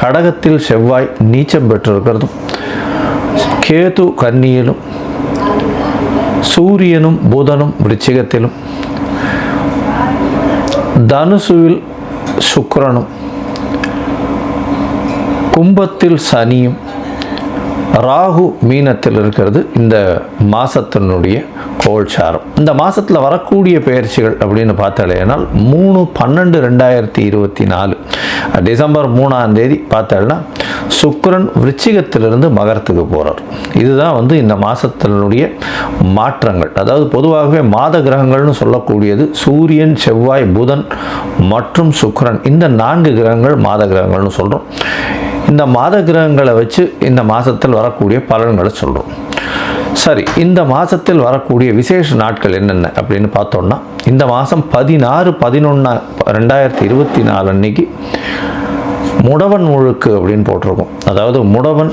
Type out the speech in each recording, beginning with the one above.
കടകത്തിൽ ചെവ്വായ് നീച്ചം പെട്ടിരിക്കുന്നു. കേതു കന്നിയിലും സൂര്യനും ബുധനും വൃശ്ചികത്തിലും. ധനുസുവിൽ ശുക്രനും കുംഭത്തിൽ ശനിയും ராகு மீனத்தில் இருக்கிறது இந்த மாதத்தினுடைய கோல்சாரம். இந்த மாதத்தில் வரக்கூடிய பயிற்சிகள் அப்படின்னு பார்த்தாலேனால் மூணு பன்னெண்டு ரெண்டாயிரத்தி இருபத்தி நாலு டிசம்பர் மூணாம் தேதி பார்த்தாலும் சுக்கரன் விருச்சிகத்திலிருந்து மகரத்துக்கு போகிறார் இதுதான் வந்து இந்த மாதத்தினுடைய மாற்றங்கள். அதாவது பொதுவாகவே மாத கிரகங்கள்னு சொல்லக்கூடியது சூரியன் செவ்வாய் புதன் மற்றும் சுக்கரன். இந்த நான்கு கிரகங்கள் மாத கிரகங்கள்னு சொல்கிறோம் இந்த மாத கிரகங்களை வச்சு இந்த மாதத்தில் வரக்கூடிய பலன்களை சொல்கிறோம் சரி இந்த மாதத்தில் வரக்கூடிய விசேஷ நாட்கள் என்னென்ன அப்படின்னு பார்த்தோம்னா இந்த மாதம் பதினாறு பதினொன்று ரெண்டாயிரத்தி இருபத்தி நாலு அன்னைக்கு முடவன் முழுக்கு அப்படின்னு போட்டிருக்கோம். அதாவது முடவன்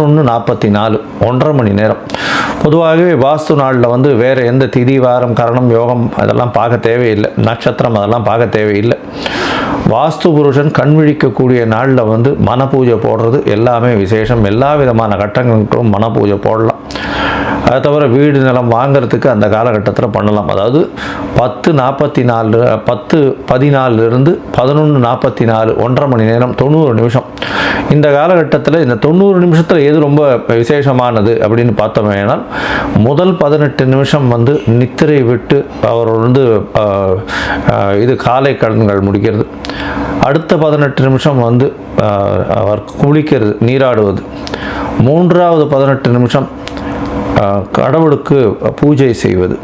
நாற்பத்தி நாலு ஒன்றரை மணி நேரம். பொதுவாகவே வாஸ்து நாளில் வந்து வேறு எந்த திதி வாரம் கரணம் யோகம் அதெல்லாம் பார்க்க தேவையில்லை. நட்சத்திரம் அதெல்லாம் பார்க்க தேவையில்லை. வாஸ்து புருஷன் கண் விழிக்கக்கூடிய நாளில் வந்து மன பூஜை போடுறது எல்லாமே விசேஷம். எல்லா விதமான கட்டங்களுக்கும் மன பூஜை போடலாம். அதை தவிர வீடு நிலம் வாங்குறதுக்கு அந்த காலகட்டத்தில் பண்ணலாம். அதாவது பத்து நாற்பத்தி நாலு பத்து பதினாலிருந்து பதினொன்று நாற்பத்தி நாலு ஒன்றரை மணி நேரம் தொண்ணூறு நிமிஷம். இந்த காலகட்டத்தில் இந்த தொண்ணூறு நிமிஷத்தில் எது ரொம்ப விசேஷமானது அப்படின்னு பார்த்தோமேனால் முதல் பதினெட்டு நிமிஷம் வந்து நித்திரை விட்டு அவர் வந்து இது காலை கடன்கள் முடிக்கிறது. அடுத்த பதினெட்டு நிமிஷம் வந்து அவர் குளிக்கிறது நீராடுவது. மூன்றாவது பதினெட்டு நிமிஷம் கடவுளுக்கு பூஜை செய்வது.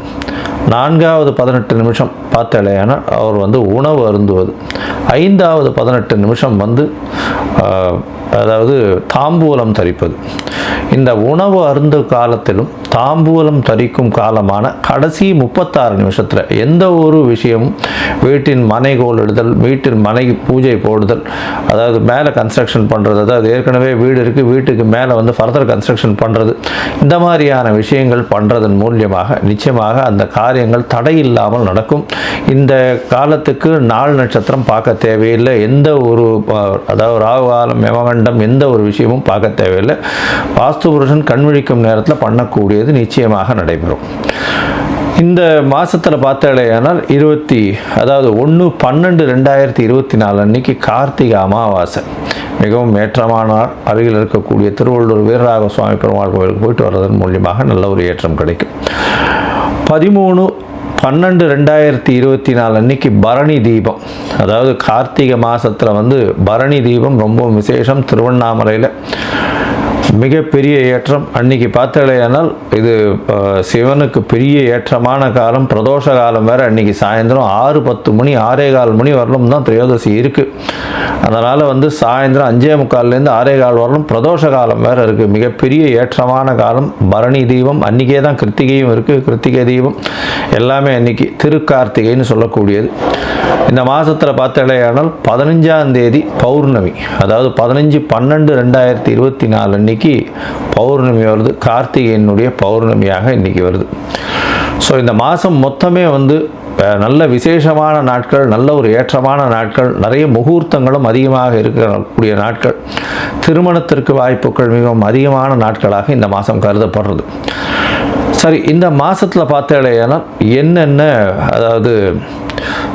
நான்காவது பதினெட்டு நிமிஷம் பார்த்தாலேயானால் அவர் வந்து உணவு அருந்துவது. ஐந்தாவது பதினெட்டு நிமிஷம் வந்து அதாவது தாம்பூலம் தரிப்பது. இந்த உணவு அருந்து காலத்திலும் தாம்பூலம் தரிக்கும் காலமான கடைசி முப்பத்தாறு நிமிஷத்தில் எந்த ஒரு விஷயமும் வீட்டின் மனை கோலிடுதல் வீட்டின் மனை பூஜை போடுதல் அதாவது மேலே கன்ஸ்ட்ரக்ஷன் பண்ணுறது அதாவது ஏற்கனவே வீடு இருக்குது வீட்டுக்கு மேலே வந்து ஃபர்தர் கன்ஸ்ட்ரக்ஷன் பண்ணுறது இந்த மாதிரியான விஷயங்கள் பண்ணுறதன் மூலியமாக நிச்சயமாக அந்த காரியங்கள் தடை இல்லாமல் நடக்கும். இந்த காலத்துக்கு நாள் நட்சத்திரம் பார்க்க தேவையில்லை. எந்த ஒரு அதாவது ராகு காலம் யமகண்டம் எந்த ஒரு விஷயமும் பார்க்க தேவையில்லை. வாஸ்து புருஷன் கண் விழிக்கும் நேரத்தில் பண்ணக்கூடியது நிச்சயமாக நடைபெறும். இந்த மாதத்தில் பார்த்தாலேயானால் இருபத்தி அதாவது ஒன்று பன்னெண்டு ரெண்டாயிரத்தி இருபத்தி நாலு அன்னைக்கு கார்த்திகை அமாவாசை. மிகவும் ஏற்றமானார் அருகில் இருக்கக்கூடிய திருவள்ளூர் வீரராக சுவாமி பெருமாள் கோயிலுக்கு போயிட்டு வர்றதன் மூலியமாக நல்ல ஒரு ஏற்றம் கிடைக்கும். பதிமூணு பன்னெண்டு ரெண்டாயிரத்தி இருபத்தி நாலு அன்னைக்கு பரணி தீபம். அதாவது கார்த்திகை மாதத்தில் வந்து பரணி தீபம் ரொம்ப விசேஷம் திருவண்ணாமலையில். மிகப்பெரிய ஏற்றம் அன்னைக்கு பார்த்தலையானால் இது சிவனுக்கு பெரிய ஏற்றமான காலம் பிரதோஷ காலம் வேறு அன்னைக்கு சாயந்தரம் ஆறு பத்து மணி ஆறே கால் மணி வரலும் தான் திரையோதசி இருக்குது அதனால் வந்து சாயந்தரம் அஞ்சே முக்கால்லேருந்து ஆறே கால் வரலும் பிரதோஷ காலம் வேறு இருக்குது மிகப்பெரிய ஏற்றமான காலம் பரணி தீபம் அன்றைக்கே தான் கிருத்திகையும் இருக்குது கிருத்திகை தீபம் எல்லாமே அன்னைக்கு திருக்கார்த்திகைன்னு சொல்லக்கூடியது. இந்த மாதத்தில் பார்த்தலையானால் பதினஞ்சாம் தேதி பௌர்ணமி அதாவது பதினஞ்சு பன்னெண்டு ரெண்டாயிரத்தி இருபத்தி நாலு அன்னைக்கு பௌர்ணமி வருது. கார்த்திகையினுடைய பௌர்ணமியாக இன்னைக்கு வருது. ஸோ இந்த மாதம் மொத்தமே வந்து நல்ல விசேஷமான நாட்கள் நல்ல ஒரு ஏற்றமான நாட்கள் நிறைய முகூர்த்தங்களும் அதிகமாக இருக்கக்கூடிய நாட்கள். திருமணத்திற்கு வாய்ப்புகள் மிகவும் அதிகமான நாட்களாக இந்த மாதம் கருதப்படுறது. சரி இந்த மாதத்தில் பார்த்தேன்னா என்னென்ன அதாவது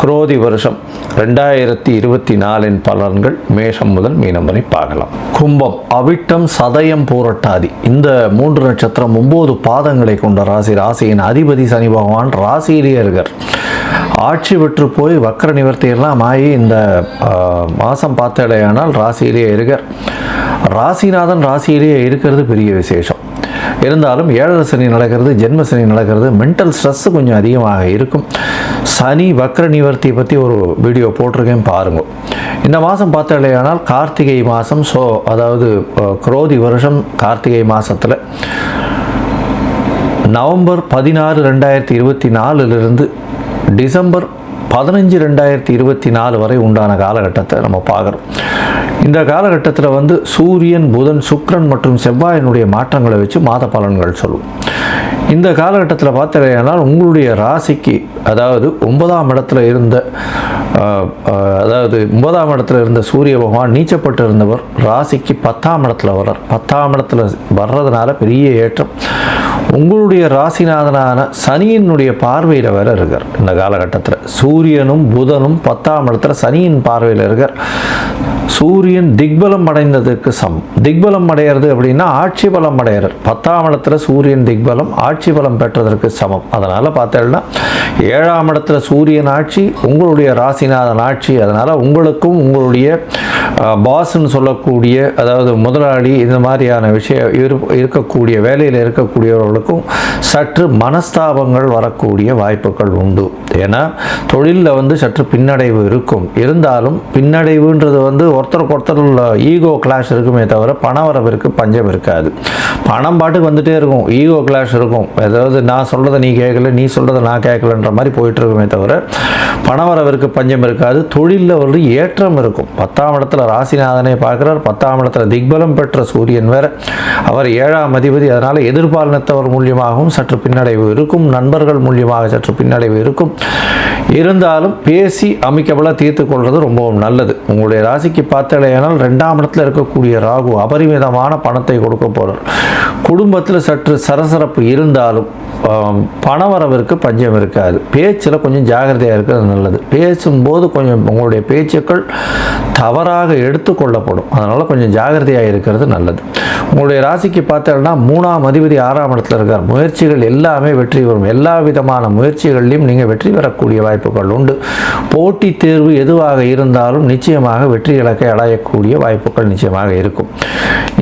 குரோதி வருஷம் ரெண்டாயிரத்தி இருபத்தி நாலின் பலன்கள் மேஷம் முதல் மீனம் வரை பார்க்கலாம். கும்பம் அவிட்டம் சதயம் பூரட்டாதி. இந்த மூன்று நட்சத்திரம் ஒன்பது பாதங்களை கொண்ட ராசி. ராசியின் அதிபதி சனி பகவான் ராசியிலேயே இருக்கார். ஆட்சி பெற்று போய் வக்கர நிவர்த்தியெல்லாம் ஆகி இந்த மாதம் பார்த்தடையானால் ராசியிலேயே இருக்கார். ராசிநாதன் ராசியிலேயே இருக்கிறது பெரிய விசேஷம். இருந்தாலும் ஏழரை சனி நடக்கிறது ஜென்ம சனி நடக்கிறது மென்டல் ஸ்ட்ரெஸ் கொஞ்சம் அதிகமாக இருக்கும். சனி வக்ர நிவர்த்தி பற்றி ஒரு வீடியோ போட்டிருக்கேன் பாருங்க. இந்த மாதம் பார்த்தாலேயானால் கார்த்திகை மாதம் ஸோ அதாவது குரோதி வருஷம் கார்த்திகை மாதத்தில் நவம்பர் பதினாறு ரெண்டாயிரத்தி இருபத்தி நாலுலேருந்து டிசம்பர் பதினஞ்சு ரெண்டாயிரத்தி இருபத்தி நாலு வரை உண்டான காலகட்டத்தை நம்ம பார்க்குறோம். இந்த காலகட்டத்தில் வந்து சூரியன் புதன் சுக்கிரன் மற்றும் செவ்வாயினுடைய மாற்றங்களை வச்சு மாத பலன்கள் சொல்லும். இந்த காலகட்டத்தில் பார்த்தீங்கன்னா உங்களுடைய ராசிக்கு அதாவது ஒன்பதாம் இடத்துல இருந்த அதாவது ஒன்பதாம் இடத்துல இருந்த சூரிய பகவான் நீச்சப்பட்டு இருந்தவர் ராசிக்கு பத்தாம் இடத்துல வர்றார். பத்தாம் இடத்துல வர்றதுனால பெரிய ஏற்றம். உங்களுடைய ராசிநாதனான சனியினுடைய பார்வையில் வேற இருக்கார். இந்த காலகட்டத்தில் சூரியனும் புதனும் பத்தாம் இடத்துல சனியின் பார்வையில் இருக்கார். சூரியன் திக்பலம் அடைந்ததுக்கு சமம் திக்பலம் அடையிறது அப்படின்னா ஆட்சி பலம் அடையிறார். பத்தாம் இடத்துல சூரியன் திக்பலம் ஆட்சி பலம் பெற்றதற்கு சமம். அதனால் பார்த்தேன்னா ஏழாம் இடத்துல சூரியன் ஆட்சி உங்களுடைய ராசிநாதன் ஆட்சி அதனால் உங்களுக்கும் உங்களுடைய பாஸ்ன்னு சொல்லக்கூடிய அதாவது முதலாளி இந்த மாதிரியான விஷயம் இருக்கக்கூடிய வேலையில் இருக்கக்கூடியவர்களுக்கும் சற்று மனஸ்தாபங்கள் வரக்கூடிய வாய்ப்புகள் உண்டு. ஏன்னா தொழிலில் வந்து சற்று பின்னடைவு இருக்கும். இருந்தாலும் பின்னடைவுன்றது வந்து ஒருத்தருக்கு ஒருத்தர் ஈகோ கிளாஷ் இருக்குமே தவிர பணவரவிற்கு பஞ்சம் இருக்காது. பணம் பாட்டுக்கு வந்துட்டே இருக்கும். ஈகோ கிளாஷ் இருக்கும். அதாவது நான் சொல்கிறத நீ கேட்கல நீ சொல்கிறத நான் கேட்கலன்ற மாதிரி போயிட்டு இருக்குமே தவிர பணவரவிற்கு பஞ்சம் இருக்காது. தொழில் தொழிலில் ஒரு ஏற்றம் இருக்கும். பத்தாம் இடத்துல ராசிநாதனை பார்க்குறார். பத்தாம் இடத்துல திக்பலம் பெற்ற சூரியன் வேற. அவர் ஏழாம் அதிபதி. அதனால் எதிர்பாலினத்தவர் மூலியமாகவும் சற்று பின்னடைவு இருக்கும். நண்பர்கள் மூலியமாக சற்று பின்னடைவு இருக்கும். இருந்தாலும் பேசி அமைக்கபல தீர்த்து கொள்வது ரொம்பவும் நல்லது. உங்களுடைய ராசிக்கு பார்த்தலையானால் ரெண்டாம் இடத்துல இருக்கக்கூடிய ராகு அபரிமிதமான பணத்தை கொடுக்க போகிறார் குடும்பத்தில் சற்று சரசரப்பு இருந்தாலும் பணவரவிற்கு பஞ்சம் இருக்காது. பேச்சில் கொஞ்சம் ஜாகிரதையாக இருக்கிறது நல்லது. பேசும்போது கொஞ்சம் உங்களுடைய பேச்சுக்கள் தவறாக எடுத்துக்கொள்ளப்படும். அதனால் கொஞ்சம் ஜாகிரதையாக இருக்கிறது நல்லது. உங்களுடைய ராசிக்கு பார்த்தோம்னா மூணாம் அதிபதி ஆறாம் இடத்துல இருக்கார். முயற்சிகள் எல்லாமே வெற்றி வரும் எல்லா விதமான முயற்சிகள்லையும் நீங்கள் வெற்றி பெறக்கூடிய வாய்ப்புகள் உண்டு. போட்டித் தேர்வு எதுவாக இருந்தாலும் நிச்சயமாக வெற்றி இலக்கை அடையக்கூடிய வாய்ப்புகள் நிச்சயமாக இருக்கும்.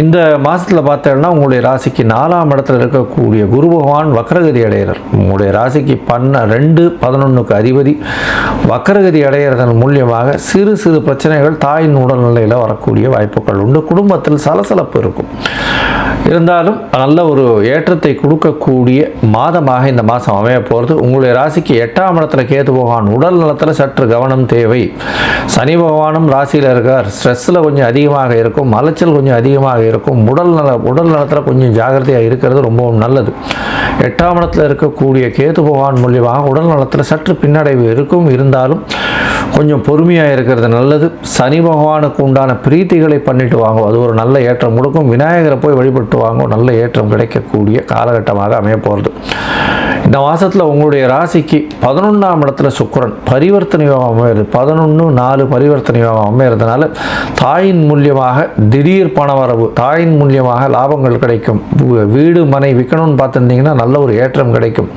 இந்த மாதத்தில் பார்த்தோம்னா உங்களுடைய ராசிக்கு நாலாம் இடத்துல இருக்கக்கூடிய குரு பகவான் வக்ரகதி அடைகிறார். உங்களுடைய ராசிக்கு பண்ண ரெண்டு பதினொன்றுக்கு அதிபதி வக்ரகதி அடைகிறதன் மூலியமாக சிறு சிறு பிரச்சனைகள் தாயின் உடல்நிலையில் வரக்கூடிய வாய்ப்புகள் உண்டு. குடும்பத்தில் சலசலப்பு இருக்கும். இருந்தாலும் நல்ல ஒரு ஏற்றத்தை கொடுக்கக்கூடிய மாதமாக இந்த மாதம் அமைய போகிறது. உங்களுடைய ராசிக்கு எட்டாம் இடத்துல கேது பகவான் உடல் நலத்தில் சற்று கவனம் தேவை. சனி பகவானும் ராசியில் இருக்கார். ஸ்ட்ரெஸ்ஸில் கொஞ்சம் அதிகமாக இருக்கும் அலைச்சல் கொஞ்சம் அதிகமாக இருக்கும். உடல் நல உடல் நலத்தில் கொஞ்சம் ஜாகிரதையாக இருக்கிறது ரொம்பவும் நல்லது. எட்டாம் இடத்தில் இருக்கக்கூடிய கேது பகவான் மூலியமாக உடல் நலத்தில் சற்று பின்னடைவு இருக்கும். இருந்தாலும் கொஞ்சம் பொறுமையாக இருக்கிறது நல்லது. சனி பகவானுக்கு உண்டான பிரீத்திகளை பண்ணிட்டு வாங்க. அது ஒரு நல்ல ஏற்றம் கொடுக்கும். விநாயகரை போய் வழிபட்டு வாங்க. நல்ல ஏற்றம் கிடைக்கக்கூடிய காலகட்டமாக அமைய போகிறது. இந்த மாதத்தில் உங்களுடைய ராசிக்கு பதினொன்றாம் இடத்துல சுக்கரன் பரிவர்த்தனை யோகம் அமையிறது பதினொன்று நாலு பரிவர்த்தனை யோகம் அமையிறதுனால தாயின் மூலியமாக திடீர் பணவரவு தாயின் மூலியமாக லாபங்கள் கிடைக்கும். வீடு மனை விற்கணும்னு பார்த்துருந்தீங்கன்னா நல்ல ஒரு ஏற்றம் கிடைக்கும்.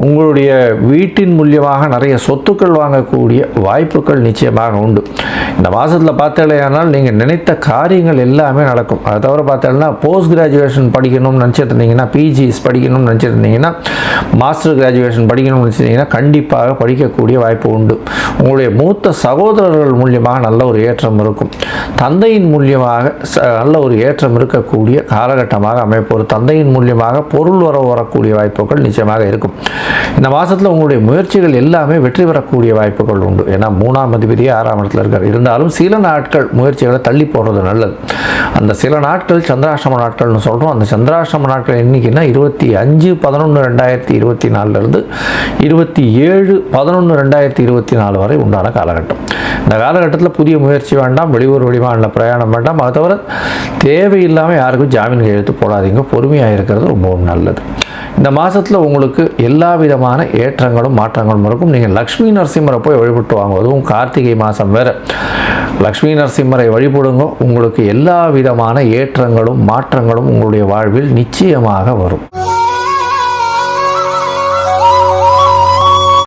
உங்களுடைய வீட்டின் மூலியமாக நிறைய சொத்துக்கள் வாங்கக்கூடிய வாய்ப்புகள் நிச்சயமாக உண்டு. இந்த மாதத்தில் பார்த்தாலேயானால் நீங்கள் நினைத்த காரியங்கள் எல்லாமே நடக்கும். அதை தவிர பார்த்தீங்கன்னா போஸ்ட் கிராஜுவேஷன் படிக்கணும்னு நினச்சிட்டு இருந்தீங்கன்னா பிஜிஸ் படிக்கணும்னு நினச்சிட்டு இருந்தீங்கன்னா மாஸ்டர் கிராஜுவேஷன் படிக்கணும்னு நினச்சிருந்தீங்கன்னா கண்டிப்பாக படிக்கக்கூடிய வாய்ப்பு உண்டு. உங்களுடைய மூத்த சகோதரர்கள் மூலியமாக நல்ல ஒரு ஏற்றம் இருக்கும். தந்தையின் மூலியமாக ச- நல்ல ஒரு ஏற்றம் இருக்கக்கூடிய காலகட்டமாக அமைப்பு. ஒரு தந்தையின் மூலியமாக பொருள் வரவு வரக்கூடிய வாய்ப்புகள் நிச்சயமாக இருக்கும். இந்த மாதத்தில் உங்களுடைய முயற்சிகள் எல்லாமே வெற்றி பெறக்கூடிய வாய்ப்புகள் உண்டு. ஏன்னா மூணாம் அதிபதியே ஆறாம் இடத்துல இருக்கார். இருந்தாலும் சில நாட்கள் முயற்சிகளை தள்ளி போடுறது நல்லது. அந்த சில நாட்கள் சந்திராஷ்டம நாட்கள்னு சொல்கிறோம் அந்த சந்திராஷ்டம நாட்கள் என்னைக்குன்னா இருபத்தி அஞ்சு பதினொன்று ரெண்டாயிரத்தி இருபத்தி நாலுலேருந்து இருபத்தி ஏழு பதினொன்று ரெண்டாயிரத்தி இருபத்தி நாலு வரை உண்டான காலகட்டம். இந்த காலகட்டத்தில் புதிய முயற்சி வேண்டாம் வெளியூர் வெளிமாநில பிரயாணம் வேண்டாம். அதை தவிர தேவையில்லாமல் யாருக்கும் ஜாமீன் கையெழுத்து போடாதீங்க. பொறுமையாக இருக்கிறது ரொம்பவும் நல்லது. இந்த மாதத்தில் உங்களுக்கு எல்லா எல்லா விதமான ஏற்றங்களும் மாற்றங்களும் இருக்கும். நீங்கள் லக்ஷ்மி நரசிம்மரை போய் வழிபட்டு வாங்க அதுவும் கார்த்திகை மாதம் வேறு. லக்ஷ்மி நரசிம்மரை வழிபடுங்க. உங்களுக்கு எல்லா விதமான ஏற்றங்களும் மாற்றங்களும் உங்களுடைய வாழ்வில் நிச்சயமாக வரும்.